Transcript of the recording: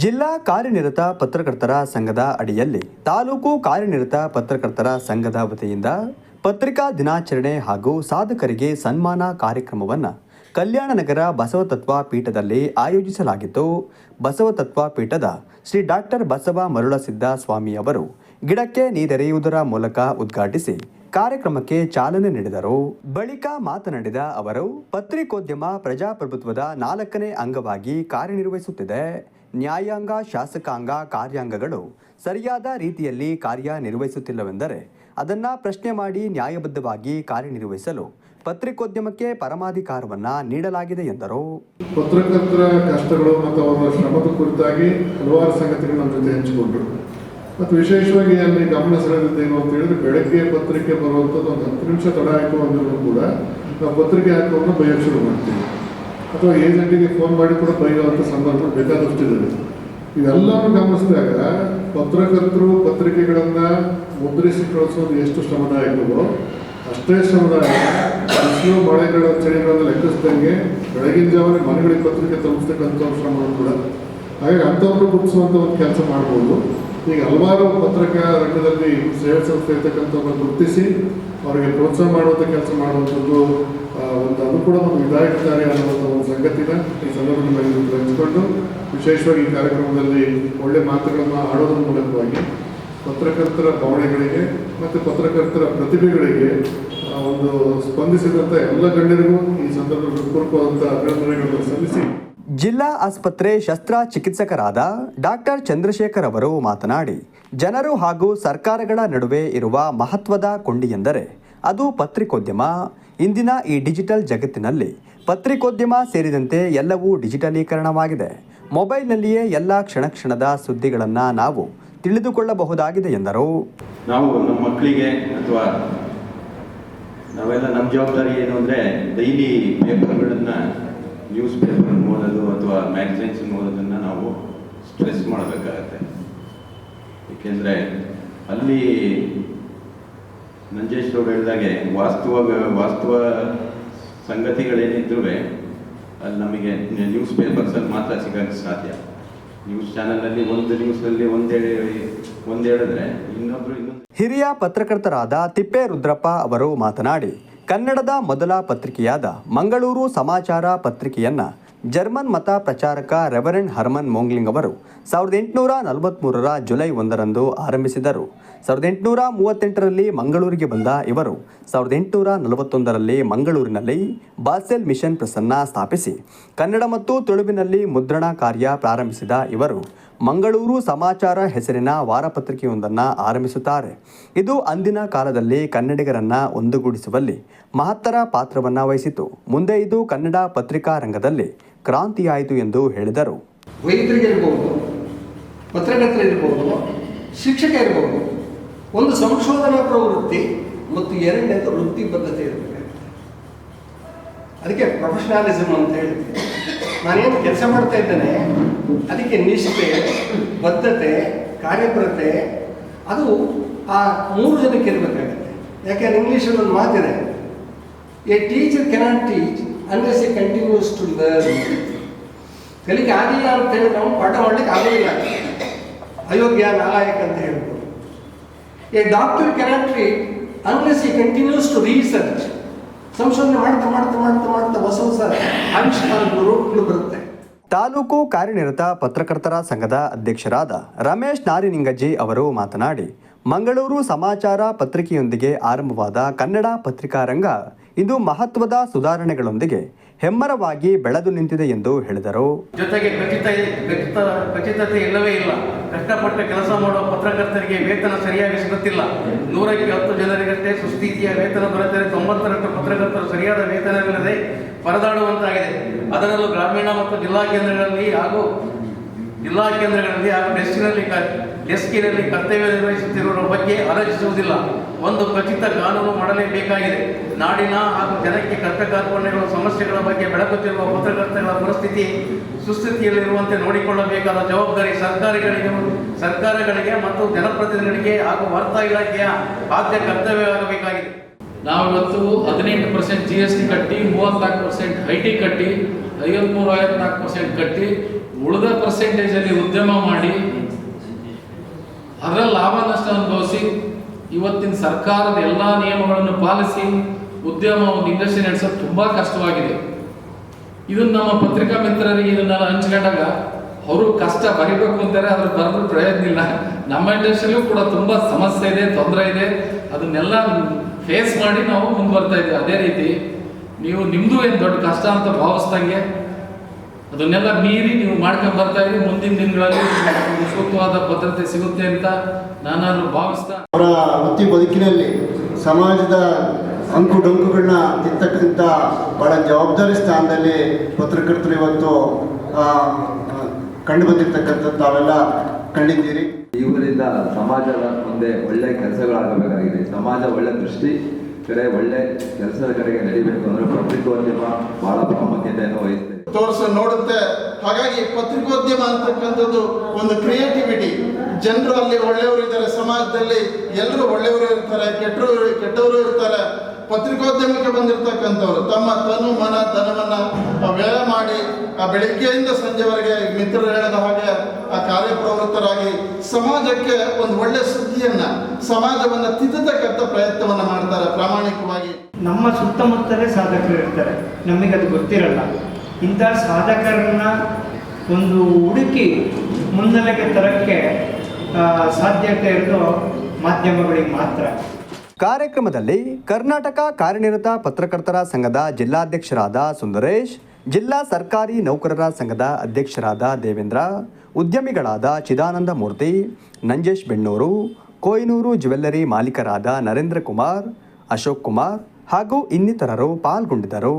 ಜಿಲ್ಲಾ ಕಾರ್ಯನಿರತ ಪತ್ರಕರ್ತರ ಸಂಘದ ಅಡಿಯಲ್ಲಿ ತಾಲೂಕು ಕಾರ್ಯನಿರತ ಪತ್ರಕರ್ತರ ಸಂಘದ ವತಿಯಿಂದ ಪತ್ರಿಕಾ ದಿನಾಚರಣೆ ಹಾಗೂ ಸಾಧಕರಿಗೆ ಸನ್ಮಾನ ಕಾರ್ಯಕ್ರಮವನ್ನು ಕಲ್ಯಾಣನಗರ ಬಸವತತ್ವ ಪೀಠದಲ್ಲಿ ಆಯೋಜಿಸಲಾಗಿತ್ತು. ಬಸವತತ್ವ ಪೀಠದ ಶ್ರೀ ಡಾಕ್ಟರ್ ಬಸವ ಮರುಳಸಿದ್ದ ಸ್ವಾಮಿ ಅವರು ಗಿಡಕ್ಕೆ ನೀರೆರೆಯುವುದರ ಮೂಲಕ ಉದ್ಘಾಟಿಸಿ ಕಾರ್ಯಕ್ರಮಕ್ಕೆ ಚಾಲನೆ ನೀಡಿದರು. ಬಳಿಕ ಮಾತನಾಡಿದ ಅವರು, ಪತ್ರಿಕೋದ್ಯಮ ಪ್ರಜಾಪ್ರಭುತ್ವದ ನಾಲ್ಕನೇ ಅಂಗವಾಗಿ ಕಾರ್ಯನಿರ್ವಹಿಸುತ್ತಿದೆ. ನ್ಯಾಯಾಂಗ, ಶಾಸಕಾಂಗ, ಕಾರ್ಯಾಂಗಗಳು ಸರಿಯಾದ ರೀತಿಯಲ್ಲಿ ಕಾರ್ಯನಿರ್ವಹಿಸುತ್ತಿಲ್ಲವೆಂದರೆ ಅದನ್ನು ಪ್ರಶ್ನೆ ಮಾಡಿ ನ್ಯಾಯಬದ್ಧವಾಗಿ ಕಾರ್ಯನಿರ್ವಹಿಸಲು ಪತ್ರಿಕೋದ್ಯಮಕ್ಕೆ ಪರಮಾಧಿಕಾರವನ್ನು ನೀಡಲಾಗಿದೆ ಎಂದರು. ಪತ್ರಕರ್ತರ ಕಷ್ಟಗಳು ಮತ್ತು ಅವರ ಶ್ರಮದ ಕುರಿತಾಗಿ ಹಲವಾರು ಸಂಗತಿಗಳು ನಮ್ಮ ಜೊತೆ ಹಂಚಿಕೊಂಡರು. ಮತ್ತು ವಿಶೇಷವಾಗಿ ಅಲ್ಲಿ ಗಮನ ಸೆಳೆದಿದ್ದೇನು ಅಂತ ಹೇಳಿದ್ರೆ ಬೆಳಗ್ಗೆ ಪತ್ರಿಕೆ ಬರುವಂಥದ್ದು ಒಂದು ಹತ್ತು ನಿಮಿಷ ತಡ ಆಯಿತು ಕೂಡ ನಾವು ಪತ್ರಿಕೆ ಹಾಕೋದನ್ನ ಬೈಯೋಕ್ಕೆ ಶುರು ಮಾಡ್ತೀವಿ. ಅಥವಾ ಏಜೆಂಟಿಗೆ ಫೋನ್ ಮಾಡಿ ಕೂಡ ಬೈಯುವಂಥ ಸಂದರ್ಭ ಬೇಕಾದಷ್ಟಿದೆ. ಇವೆಲ್ಲವನ್ನು ಗಮನಿಸಿದಾಗ ಪತ್ರಕರ್ತರು ಪತ್ರಿಕೆಗಳನ್ನು ಮುದ್ರಿಸಿ ಕಳಿಸೋದು ಎಷ್ಟು ಶ್ರಮದಾಯಕವೋ ಅಷ್ಟೇ ಶ್ರಮದಾಯಕ. ಬಿಸಿಲು ಮಳೆಗಳ ಚಳಿಗಳನ್ನು ಲೆಕ್ಕಿಸ್ದಂಗೆ ಬೆಳಗಿನ ಜಾವನೇ ಮನೆಗಳಿಗೆ ಪತ್ರಿಕೆ ತಲುಪಿಸ್ತಕ್ಕಂಥ ಶ್ರಮವನ್ನು ಕೂಡ. ಹಾಗಾಗಿ ಅಂಥವ್ರನ್ನು ಗುರುತಿಸುವಂಥ ಒಂದು ಕೆಲಸ ಮಾಡ್ಬೋದು. ಈಗ ಹಲವಾರು ಪತ್ರಿಕಾ ರಂಗದಲ್ಲಿ ಸೇವೆ ಸಂಸ್ಥೆ ಇರ್ತಕ್ಕಂಥವ್ರನ್ನ ಗುರುತಿಸಿ ಅವರಿಗೆ ಪ್ರೋತ್ಸಾಹ ಮಾಡುವಂಥ ಕೆಲಸ ಮಾಡುವಂಥದ್ದು ಒಂದು ಅನುಕೂಲವನ್ನು ವಿಧಾಯಕಕಾರಿ ಅನ್ನುವಂಥ ಒಂದು ಸಂಗತಿನ ಈ ಸಂದರ್ಭದಲ್ಲಿ ಹಂಚಿಕೊಂಡು ವಿಶೇಷವಾಗಿ ಈ ಕಾರ್ಯಕ್ರಮದಲ್ಲಿ ಒಳ್ಳೆ ಮಾತುಗಳನ್ನು ಆಡೋದ್ರ ಮೂಲಕವಾಗಿ ಪತ್ರಕರ್ತರ ಭಾವನೆಗಳಿಗೆ ಮತ್ತು ಪತ್ರಕರ್ತರ ಪ್ರತಿಭೆಗಳಿಗೆ ಒಂದು ಸ್ಪಂದಿಸಿದಂಥ ಎಲ್ಲ ಗಣ್ಯರಿಗೂ ಈ ಸಂದರ್ಭದಲ್ಲಿ ಹೃತ್ಪೂರ್ವಕವಾದಂಥ ಅಭಿನಂದನೆಗಳನ್ನು ಸಲ್ಲಿಸಿ. ಜಿಲ್ಲಾ ಆಸ್ಪತ್ರೆ ಶಸ್ತ್ರಚಿಕಿತ್ಸಕರಾದ ಡಾಕ್ಟರ್ ಚಂದ್ರಶೇಖರ್ ಅವರು ಮಾತನಾಡಿ, ಜನರು ಹಾಗೂ ಸರ್ಕಾರಗಳ ನಡುವೆ ಇರುವ ಮಹತ್ವದ ಕೊಂಡಿ ಎಂದರೆ ಅದು ಪತ್ರಿಕೋದ್ಯಮ ಇಂದಿನ ಈ ಡಿಜಿಟಲ್ ಜಗತ್ತಿನಲ್ಲಿ ಪತ್ರಿಕೋದ್ಯಮ ಸೇರಿದಂತೆ ಎಲ್ಲವೂ ಡಿಜಿಟಲೀಕರಣವಾಗಿದೆ. ಮೊಬೈಲ್ನಲ್ಲಿಯೇ ಎಲ್ಲ ಕ್ಷಣ ಕ್ಷಣದ ಸುದ್ದಿಗಳನ್ನು ನಾವು ತಿಳಿದುಕೊಳ್ಳಬಹುದಾಗಿದೆ ಎಂದರು. ನಾವು ನಮ್ಮ ಮಕ್ಕಳಿಗೆ ಅಥವಾ ನಾವೆಲ್ಲ ನಮ್ಮ ಜವಾಬ್ದಾರಿ ಏನು ಅಂದರೆ ಡೈಲಿ ಪೇಪರ್ಗಳನ್ನು ನ್ಯೂಸ್ ಪೇಪರ್ ಓದೋದು ಅಥವಾ ಮ್ಯಾಗಝೈನ್ಸ್ ಓದೋದನ್ನು ನಾವು ಸ್ಟ್ರೆಸ್ ಮಾಡಬೇಕಾಗತ್ತೆ. ಏಕೆಂದರೆ ಅಲ್ಲಿ ನಂಜೇಶ್ ಅವರು ಹೇಳಿದಾಗೆ ವಾಸ್ತವ ವಾಸ್ತವ ಸಂಗತಿಗಳೇನಿದ್ರೂ ಅಲ್ಲಿ ನಮಗೆ ನ್ಯೂಸ್ ಪೇಪರ್ಸಲ್ಲಿ ಮಾತ್ರ ಸಿಗೋಕ್ಕೆ ಸಾಧ್ಯ. ನ್ಯೂಸ್ ಚಾನಲಲ್ಲಿ ಒಂದು ನ್ಯೂಸಲ್ಲಿ ಒಂದೇ ಒಂದು ಹೇಳಿದ್ರೆ ಇನ್ನೊಬ್ರು ಇನ್ನೊಂದು ಹಿರಿಯ ಪತ್ರಕರ್ತರಾದ ತಿಪ್ಪೇ ರುದ್ರಪ್ಪ ಅವರು ಮಾತನಾಡಿ, ಕನ್ನಡದ ಮೊದಲ ಪತ್ರಿಕೆಯಾದ ಮಂಗಳೂರು ಸಮಾಚಾರ ಪತ್ರಿಕೆಯನ್ನ ಜರ್ಮನ್ ಮತ ಪ್ರಚಾರಕ ರೆವರೆಂಡ್ ಹರ್ಮನ್ ಮೋಂಗ್ಲಿಂಗ್ ಅವರು ಸಾವಿರದ ಎಂಟುನೂರ ನಲವತ್ತ್ಮೂರರ ಜುಲೈ ಒಂದರಂದು ಆರಂಭಿಸಿದರು ಸಾವಿರದ ಎಂಟುನೂರ ಮೂವತ್ತೆಂಟರಲ್ಲಿ ಮಂಗಳೂರಿಗೆ ಬಂದ ಇವರು ಸಾವಿರದ ಎಂಟುನೂರ ನಲವತ್ತೊಂದರಲ್ಲಿ ಮಂಗಳೂರಿನಲ್ಲಿ ಬಾಸೆಲ್ ಮಿಷನ್ ಪ್ರಸನ್ನ ಸ್ಥಾಪಿಸಿ ಕನ್ನಡ ಮತ್ತು ತುಳುವಿನಲ್ಲಿ ಮುದ್ರಣ ಕಾರ್ಯ ಪ್ರಾರಂಭಿಸಿದ ಇವರು ಮಂಗಳೂರು ಸಮಾಚಾರ ಹೆಸರಿನ ವಾರಪತ್ರಿಕೆಯೊಂದನ್ನು ಆರಂಭಿಸುತ್ತಾರೆ. ಇದು ಅಂದಿನ ಕಾಲದಲ್ಲಿ ಕನ್ನಡಿಗರನ್ನು ಒಂದುಗೂಡಿಸುವಲ್ಲಿ ಮಹತ್ತರ ಪಾತ್ರವನ್ನು ವಹಿಸಿತು. ಮುಂದೆ ಇದು ಕನ್ನಡ ಪತ್ರಿಕಾ ರಂಗದಲ್ಲಿ ಕ್ರಾಂತಿಯಾಯಿತು ಎಂದು ಹೇಳಿದರು. ವೈದ್ಯರಿಗಿರ್ಬೋದು ಪತ್ರಕರ್ತರಿರ್ಬೋದು ಶಿಕ್ಷಕ ಇರ್ಬೋದು ಒಂದು ಸಂಶೋಧನಾ ಪ್ರವೃತ್ತಿ ಮತ್ತು ಎರಡನೇದು ವೃತ್ತಿಬದ್ಧತೆ ಇರಬೇಕು ಅದಕ್ಕೆ ಪ್ರೊಫೆಷನಾಲಿಸಮ್ ಅಂತ ಹೇಳ್ತೀವಿ ನಾನೇನು ಕೆಲಸ ಮಾಡ್ತಾ ಇದ್ದೇನೆ, ಅದಕ್ಕೆ ನಿಷ್ಠೆ, ಬದ್ಧತೆ, ಕಾರ್ಯಪ್ರತೆ, ಅದು ಆ ಮೂರು ಜನಕ್ಕೆ ಇರಬೇಕಾಗುತ್ತೆ. ಯಾಕೆಂದ್ರೆ ಇಂಗ್ಲೀಷಲ್ಲಿ ಒಂದು ಮಾತಿದೆ. A teacher cannot teach unless a continues to learn ಕಲಿಕೆ ಆಗಿಲ್ಲ ಅಂತ ಹೇಳಿ ನಾವು ಪಾಠ ಮಾಡ್ಲಿಕ್ಕೆ ಆಗೋದಿಲ್ಲ. ಅಯೋಗ್ಯ, ನಾಲಾಯಕ ಅಂತ ಹೇಳ್ಬೋದು. A doctor cannot treat unless continues to research ಸಂಶೋಧನೆ ಮಾಡ್ತಾ ಮಾಡ್ತಾ ಮಾಡ್ತಾ ಮಾಡ್ತಾ ಹೊಸ ಹೊಸ ಆವಿಷ್ಕಾರಗಳು ರೂಪಗಳು ಬರುತ್ತೆ. ತಾಲೂಕು ಕಾರ್ಯನಿರತ ಪತ್ರಕರ್ತರ ಸಂಘದ ಅಧ್ಯಕ್ಷರಾದ ರಮೇಶ್ ನಾರಿನಿಂಗಜ್ಜಿ ಅವರು ಮಾತನಾಡಿ ಮಂಗಳೂರು ಸಮಾಚಾರ ಪತ್ರಿಕೆಯೊಂದಿಗೆ ಆರಂಭವಾದ ಕನ್ನಡ ಪತ್ರಿಕಾ ರಂಗ ಇಂದು ಮಹತ್ವದ ಸುಧಾರಣೆಗಳೊಂದಿಗೆ ಹೆಮ್ಮರವಾಗಿ ಬೆಳೆದು ನಿಂತಿದೆ ಎಂದು ಹೇಳಿದರು. ಜೊತೆಗೆ ಖಚಿತ ಖಚಿತ, ಖಚಿತತೆ ಇಲ್ಲವೇ ಇಲ್ಲ. ಕಷ್ಟಪಟ್ಟು ಕೆಲಸ ಮಾಡುವ ಪತ್ರಕರ್ತರಿಗೆ ವೇತನ ಸರಿಯಾಗಿ ಸಿಗುತ್ತಿಲ್ಲ. ನೂರಕ್ಕೆ ಹತ್ತು ಜನರಿಗಷ್ಟೇ ಸುಸ್ಥಿತಿಯ ವೇತನ ದೊರೆತರೆ ತೊಂಬತ್ತರಷ್ಟು ಪತ್ರಕರ್ತರು ಸರಿಯಾದ ವೇತನವಿಲ್ಲದೆ ಪರದಾಡುವಂತಾಗಿದೆ. ಅದರಲ್ಲೂ ಗ್ರಾಮೀಣ ಮತ್ತು ಜಿಲ್ಲಾ ಕೇಂದ್ರಗಳಲ್ಲಿ ಹಾಗೂ ಜಿಲ್ಲಾ ಕೇಂದ್ರಗಳಲ್ಲಿ ಹಾಗೂ ಡೆಸ್ಟಿನಲ್ಲಿ ಡೆಸ್ಕಿನಲ್ಲಿ ಕರ್ತವ್ಯ ನಿರ್ವಹಿಸುತ್ತಿರುವ ಬಗ್ಗೆ ಆಲೋಚಿಸುವುದಿಲ್ಲ. ಒಂದು ಖಚಿತ ಕಾನೂನು ಮಾಡಲೇಬೇಕಾಗಿದೆ. ನಾಡಿನ ಹಾಗೂ ಜನಕ್ಕೆ ಕಾರ್ಪಣ್ಯಗಳ ಸಮಸ್ಯೆಗಳ ಬಗ್ಗೆ ಬೆಳಗುತ್ತಿರುವ ಪತ್ರಕರ್ತರ ಪರಿಸ್ಥಿತಿ ಸುಸ್ಥಿತಿಯಲ್ಲಿರುವಂತೆ ನೋಡಿಕೊಳ್ಳಬೇಕಾದ ಜವಾಬ್ದಾರಿ ಸರ್ಕಾರಗಳಿಗೆ ಸರ್ಕಾರಗಳಿಗೆ ಮತ್ತು ಜನಪ್ರತಿನಿಧಿಗಳಿಗೆ ಹಾಗೂ ವಾರ್ತಾ ಇಲಾಖೆಯ ಆದ್ಯ ಕರ್ತವ್ಯವಾಗಬೇಕಾಗಿದೆ. ನಾವಿವತ್ತು ಹದಿನೆಂಟು ಪರ್ಸೆಂಟ್ ಜಿ ಎಸ್ ಟಿ ಕಟ್ಟಿ, ಮೂವತ್ನಾಲ್ಕು ಪರ್ಸೆಂಟ್ ಐ ಟಿ ಕಟ್ಟಿ, ಐವತ್ಮೂರು, ಐವತ್ನಾಲ್ಕು ಪರ್ಸೆಂಟ್ ಕಟ್ಟಿ, ಉಳಿದ ಪರ್ಸೆಂಟೇಜಲ್ಲಿ ಉದ್ಯಮ ಮಾಡಿ ಅದರ ಲಾಭ ನಷ್ಟ ಅನುಭವಿಸಿ ಇವತ್ತಿನ ಸರ್ಕಾರದ ಎಲ್ಲ ನಿಯಮಗಳನ್ನು ಪಾಲಿಸಿ ಉದ್ಯಮ ಒಂದು ಇಂಡಸ್ಟ್ರಿ ನಡೆಸೋದು ತುಂಬಾ ಕಷ್ಟವಾಗಿದೆ. ಇದನ್ನು ನಮ್ಮ ಪತ್ರಿಕಾ ಮಿತ್ರರಿಗೆ ಇದನ್ನೆಲ್ಲ ಹಂಚ್ಕೊಂಡಾಗ ಅವರು ಕಷ್ಟ ಬರಿಬೇಕು ಅಂತಾರೆ ಅದ್ರ ಬರೆದ್ರೆ ಪ್ರಯೋಜನ ಇಲ್ಲ. ನಮ್ಮ ಇಂಡಸ್ಟ್ರಿಯಲ್ಲೂ ಕೂಡ ತುಂಬಾ ಸಮಸ್ಯೆ ಇದೆ, ತೊಂದರೆ ಇದೆ. ಅದನ್ನೆಲ್ಲ ಫೇಸ್ ಮಾಡಿ ನಾವು ಮುಂದುವರ್ತಾ ಇದ್ದೀವಿ. ಅದೇ ರೀತಿ ನೀವು ನಿಮ್ಮದು ಏನು ದೊಡ್ಡ ಕಷ್ಟ ಅಂತ ಭಾವಿಸ್ದಂಗೆ ಅದನ್ನೆಲ್ಲ ಮೀರಿ ನೀವು ಮಾಡ್ಕೊಂಡು ಬರ್ತಾ ಇದ್ರೆ ಮುಂದಿನ ದಿನಗಳಲ್ಲಿ ಸೂಕ್ತವಾದ ಭದ್ರತೆ ಸಿಗುತ್ತೆ ಅಂತ ನಾನು ಭಾವಿಸ್ತಾ ಅವರ ವೃತ್ತಿ ಬದುಕಿನಲ್ಲಿ ಸಮಾಜದ ಅಂಕು ಡೊಂಕುಗಳನ್ನ ತಿಂತಕ್ಕಂಥ ಬಹಳ ಜವಾಬ್ದಾರಿ ಸ್ಥಾನದಲ್ಲಿ ಪತ್ರಕರ್ತರು ಇವತ್ತು ಕಂಡು ಬಂದಿರ್ತಕ್ಕಂಥದ್ದು ತಾವೆಲ್ಲ ಕಂಡಿದ್ದೀರಿ. ಇವರಿಂದ ಸಮಾಜದ ಮುಂದೆ ಒಳ್ಳೆ ಕೆಲಸಗಳಾಗಬೇಕಾಗಿದೆ. ಸಮಾಜ ಒಳ್ಳೆ ದೃಷ್ಟಿ ಕಡೆ ಒಳ್ಳೆ ಕೆಲಸದ ಕಡೆಗೆ ನಡೀಬೇಕು. ಅಂದರೆ ಪತ್ರಿಕೋದ್ಯಮ ಬಹಳ ಪ್ರಾಮುಖ್ಯತೆಯನ್ನು ವಹಿಸ್ತದೆ ತೋರಿಸ ನೋಡುತ್ತೆ. ಹಾಗಾಗಿ ಪತ್ರಿಕೋದ್ಯಮ ಅಂತಕ್ಕಂಥದ್ದು ಒಂದು ಕ್ರಿಯೇಟಿವಿಟಿ ಜನರು ಅಲ್ಲಿ ಒಳ್ಳೆಯವರು ಇದ್ದಾರೆ, ಸಮಾಜದಲ್ಲಿ ಎಲ್ಲರೂ ಒಳ್ಳೆಯವರು ಇರ್ತಾರೆ ಕೆಟ್ಟರು ಕೆಟ್ಟವರು ಇರ್ತಾರೆ. ಪತ್ರಿಕೋದ್ಯಮಕ್ಕೆ ಬಂದಿರತಕ್ಕಂಥವ್ರು ತಮ್ಮ ತನು ಮನ ಧನವನ್ನ ವ್ಯಯ ಮಾಡಿ ಆ ಬೆಳಿಗ್ಗೆಯಿಂದ ಸಂಜೆವರೆಗೆ ಮಿತ್ರರು ಹೇಳಿದ ಹಾಗೆ ಆ ಕಾರ್ಯಪ್ರವೃತ್ತರಾಗಿ ಸಮಾಜಕ್ಕೆ ಒಂದು ಒಳ್ಳೆ ಸುದ್ದಿಯನ್ನ, ಸಮಾಜವನ್ನ ತಿದ್ದತಕ್ಕಂಥ ಪ್ರಯತ್ನವನ್ನ ಮಾಡ್ತಾರೆ ಪ್ರಾಮಾಣಿಕವಾಗಿ. ನಮ್ಮ ಸುತ್ತಮುತ್ತಲೇ ಸಾಧಕರು ಇರ್ತಾರೆ. ನಮಗೆ ಅದು ಗೊತ್ತಿರಲ್ಲ. ಇಂಥ ಸಾಧಕರನ್ನ ಒಂದು ಹುಡುಕಿ ಮುನ್ನೆಲೆಗೆ ತರಕ್ಕೆ ಸಾಧ್ಯತೆ ಇರೋದು ಮಾಧ್ಯಮಗಳಿಗೆ ಮಾತ್ರ. ಕಾರ್ಯಕ್ರಮದಲ್ಲಿ ಕರ್ನಾಟಕ ಕಾರ್ಯನಿರತ ಪತ್ರಕರ್ತರ ಸಂಘದ ಜಿಲ್ಲಾಧ್ಯಕ್ಷರಾದ ಸುಂದರೇಶ್, ಜಿಲ್ಲಾ ಸರ್ಕಾರಿ ನೌಕರರ ಸಂಘದ ಅಧ್ಯಕ್ಷರಾದ ದೇವೇಂದ್ರ, ಉದ್ಯಮಿಗಳಾದ ಚಿದಾನಂದ ಮೂರ್ತಿ, ನಂಜೇಶ್ ಬೆಣ್ಣೂರು, ಕೊಯ್ನೂರು ಜ್ಯುವೆಲ್ಲರಿ ಮಾಲೀಕರಾದ ನರೇಂದ್ರ ಕುಮಾರ್, ಅಶೋಕ್ ಕುಮಾರ್ ಹಾಗೂ ಇನ್ನಿತರರು ಪಾಲ್ಗೊಂಡಿದ್ದರು.